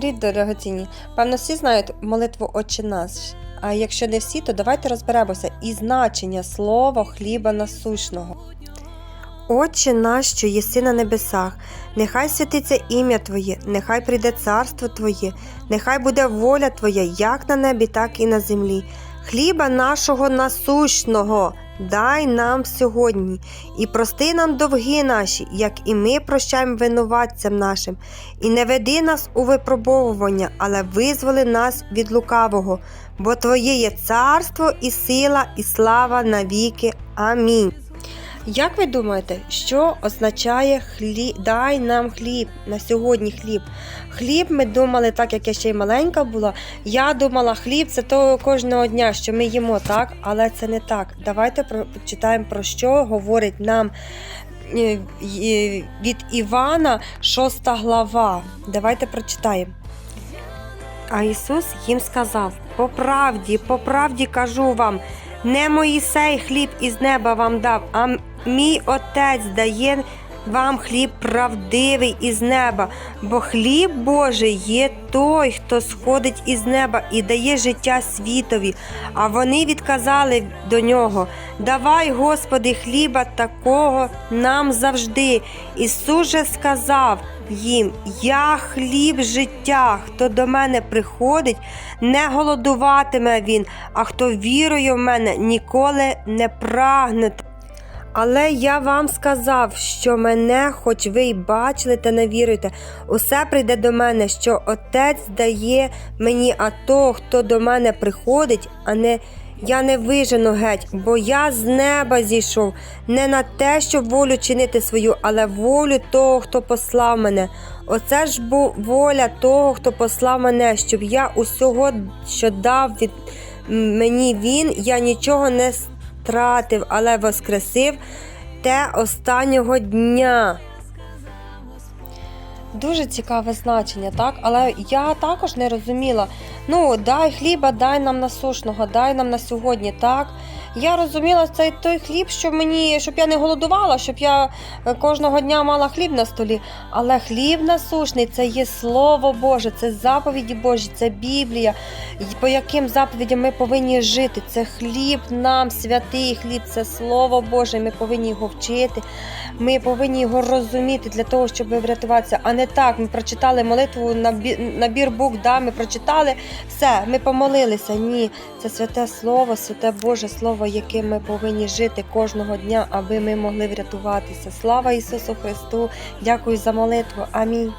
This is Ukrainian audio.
Привіт, дорогоцінні! Певно, всі знають молитву Отче наш. А якщо не всі, то давайте розберемося і значення слова хліба насущного. Отче наш, що єси на небесах, нехай святиться ім'я Твоє, нехай прийде царство Твоє, нехай буде воля Твоя, як на небі, так і на землі. Хліба нашого насущного дай нам сьогодні, і прости нам довги наші, як і ми прощаємо винуватцям нашим, і не веди нас у випробовування, але визволи нас від лукавого, бо Твоє є царство і сила, і слава навіки. Амінь. Як ви думаєте, що означає хліб? Дай нам хліб на сьогодні хліб. Хліб ми думали, так як я ще й маленька була. Я думала, хліб це того кожного дня, що ми їмо, так, але це не так. Давайте про- почитаємо про що говорить нам е, від Івана, 6 глава. Давайте прочитаємо. А Ісус їм сказав: По правді, по правді кажу вам, не Моїсей хліб із неба вам дав, а мій Отець дає вам хліб правдивий із неба, бо хліб Божий є той, хто сходить із неба і дає життя світові. А вони відказали до нього: Давай, Господи, хліба такого нам завжди. Ісус же сказав їм: Я хліб життя, хто до мене приходить, не голодуватиме він, а хто вірує в мене, ніколи не прагне. Але я вам сказав, що мене, хоч ви й бачили та не віруєте, усе прийде до мене, що Отець дає мені, а того, хто до мене приходить, а не я не вижену геть, бо я з неба зійшов не на те, щоб волю чинити свою, але волю того, хто послав мене. Оце ж бу воля того, хто послав мене, щоб я усього, що дав від мені він, я нічого не стратив, але воскресив те останнього дня. Дуже цікаве значення, так? Але я також не розуміла. Ну, дай хліба, дай нам насушного, дай нам на сьогодні, так? Я розуміла цей той хліб, щоб мені, щоб я не голодувала, щоб я е, кожного дня мала хліб на столі. Але хліб насушний це є Слово Боже, це заповіді Божі, це Біблія, по яким заповідям ми повинні жити. Це хліб нам, святий хліб, це Слово Боже. Ми повинні його вчити. Ми повинні його розуміти для того, щоб врятуватися. А не так. Ми прочитали молитву, набір букв, да, ми прочитали все, ми помолилися. Ні, це святе слово, святе Боже Слово, яким ми повинні жити кожного дня, аби ми могли врятуватися. Слава Ісусу Христу! Дякую за молитву. Амінь.